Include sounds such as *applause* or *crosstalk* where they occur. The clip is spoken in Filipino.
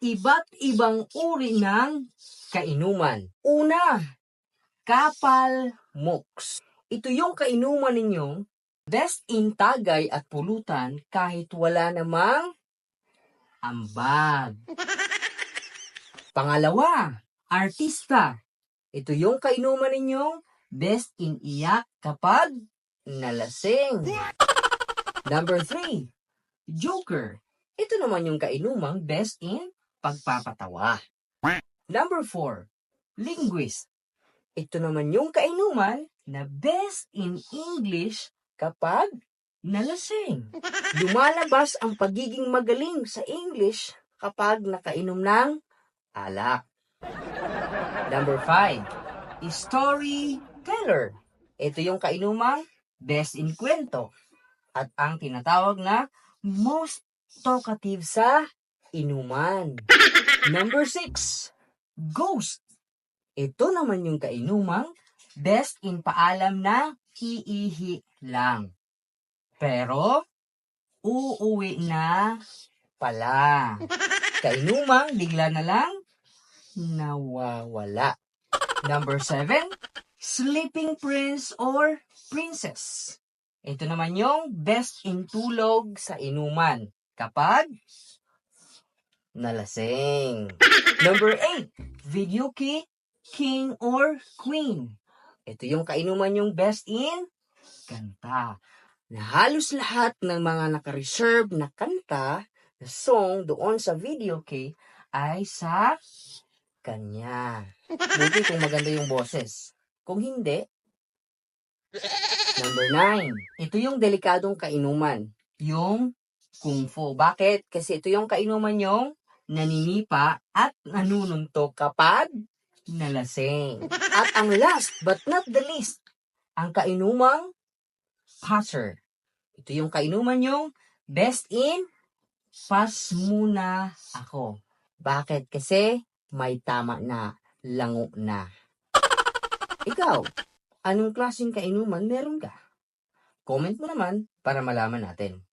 iba't ibang uri ng kainuman. Una, Kapal Moks. Ito yung kainuman ninyong best in tagay at pulutan kahit wala namang ambag. Pangalawa, artista. Ito yung kainuman ninyong best in iyak kapag nalasing. Number three, joker. Ito naman yung kainumang best in pagpapatawa. Number four, linguist. Ito naman yung kainuman na best in English kapag nalasing. Lumalabas ang pagiging magaling sa English kapag nakainom ng alak. Number five, storyteller. Ito yung kainumang best in kwento at ang tinatawag na most talkative sa inuman. *laughs* Number six, ghost. Ito naman yung kainumang best in paalam na iihi lang. Pero, uuwi na pala. *laughs* Kainumang bigla na lang nawawala. Number seven, sleeping prince or princess. Ito naman yung best in tulog sa inuman kapag nalasing. Number eight, video key, king or queen. Ito yung kainuman yung best in kanta. Na halos lahat ng mga naka-reserve na kanta, na song doon sa video key ay sa kanya. Buti kung maganda yung boses. Kung hindi, number nine. Ito yung delikadong kainuman. Yung kung fu. Bakit? Kasi ito yung kainuman yung naninipa at nanununtok kapag nalasing. At ang last but not the least, ang kainumang passer. Ito yung kainuman yung best in pass muna ako. Bakit? Kasi may tama na, lango na. Ikaw, anong klaseng kainuman meron ka? Comment mo naman para malaman natin.